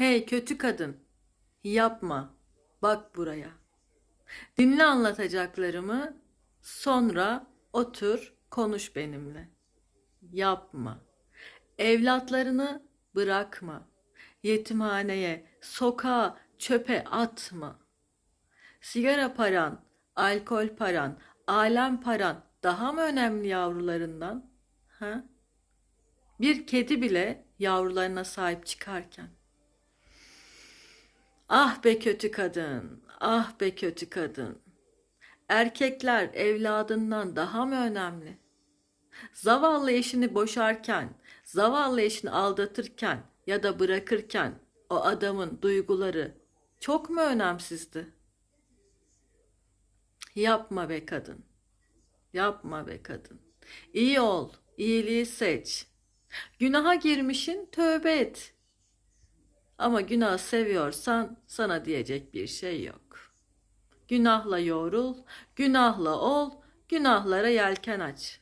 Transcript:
Hey kötü kadın, yapma. Bak buraya. Dinle anlatacaklarımı, sonra otur, konuş benimle. Yapma. Evlatlarını bırakma. Yetimhaneye, sokağa, çöpe atma. Sigara paran, alkol paran, alem paran daha mı önemli yavrularından? Ha? Bir kedi bile yavrularına sahip çıkarken. Ah be kötü kadın, ah be kötü kadın. Erkekler evladından daha mı önemli? Zavallı eşini boşarken, zavallı eşini aldatırken ya da bırakırken o adamın duyguları çok mu önemsizdi? Yapma be kadın. Yapma be kadın. İyi ol, iyiliği seç. Günaha girmişin tövbe et. Ama günah seviyorsan sana diyecek bir şey yok. Günahla yoğrul, günahla ol, günahlara yelken aç.